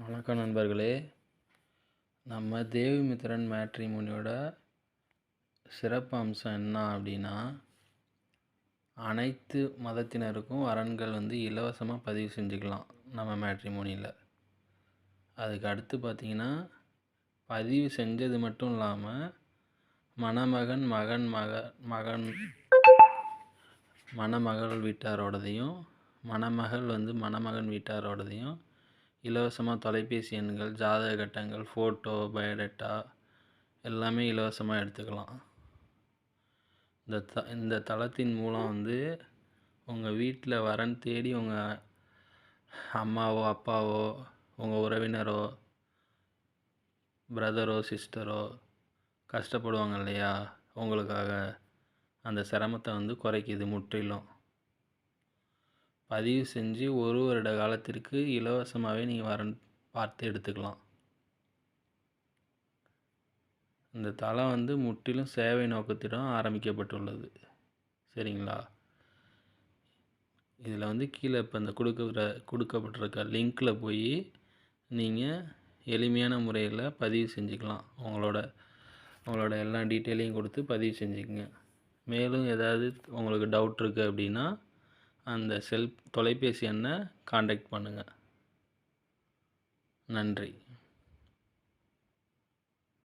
வணக்கம் நண்பர்களே. நம்ம தேவிமித்திரன் மேட்ரிமோனியோட சிறப்பு அம்சம் என்ன அப்படின்னா அனைத்து மதத்தினருக்கும் வரன்கள் வந்து இலவசமாக பதிவு செஞ்சுக்கலாம் நம்ம மேட்ரிமோனியில் அதுக்கு அடுத்து பார்த்திங்கன்னா பதிவு செஞ்சது மட்டும் இல்லாமல் மணமகன் மகன் மக மகன் மணமகள் வீட்டாரோடதையும் மணமகள் வந்து மணமகன் வீட்டாரோடதையும் இலவசமாக தொலைபேசி எண்கள் ஜாதக கட்டங்கள் ஃபோட்டோ பயோடேட்டா எல்லாமே இலவசமாக எடுத்துக்கலாம். இந்த த இந்த தளத்தின் மூலம் வந்து உங்கள் வீட்டில் வரன் தேடி உங்கள் அம்மாவோ அப்பாவோ உங்கள் உறவினரோ பிரதரோ சிஸ்டரோ கஷ்டப்படுவாங்க இல்லையா? உங்களுக்காக அந்த சிரமத்தை வந்து குறைக்குது முற்றிலும். பதிவு செஞ்சு ஒரு வருட காலத்திற்கு இலவசமாகவே நீங்கள் வரன் பார்த்து எடுத்துக்கலாம். இந்த தளம் வந்து முற்றிலும் சேவை நோக்கத்திடம் ஆரம்பிக்கப்பட்டுள்ளது. சரிங்களா? இதில் வந்து கீழே இப்போ இந்த கொடுக்குற கொடுக்கப்பட்டிருக்க லிங்க்கில் போய் நீங்கள் எளிமையான முறையில் பதிவு செஞ்சுக்கலாம். உங்களோட உங்களோட எல்லா டீட்டெயிலையும் கொடுத்து பதிவு செஞ்சுக்கங்க. மேலும் ஏதாவது உங்களுக்கு டவுட் இருக்குது அப்படின்னா அந்த செல் தொலைபேசி எண்ணை காண்டாக்ட் பண்ணுங்கள் நன்றி.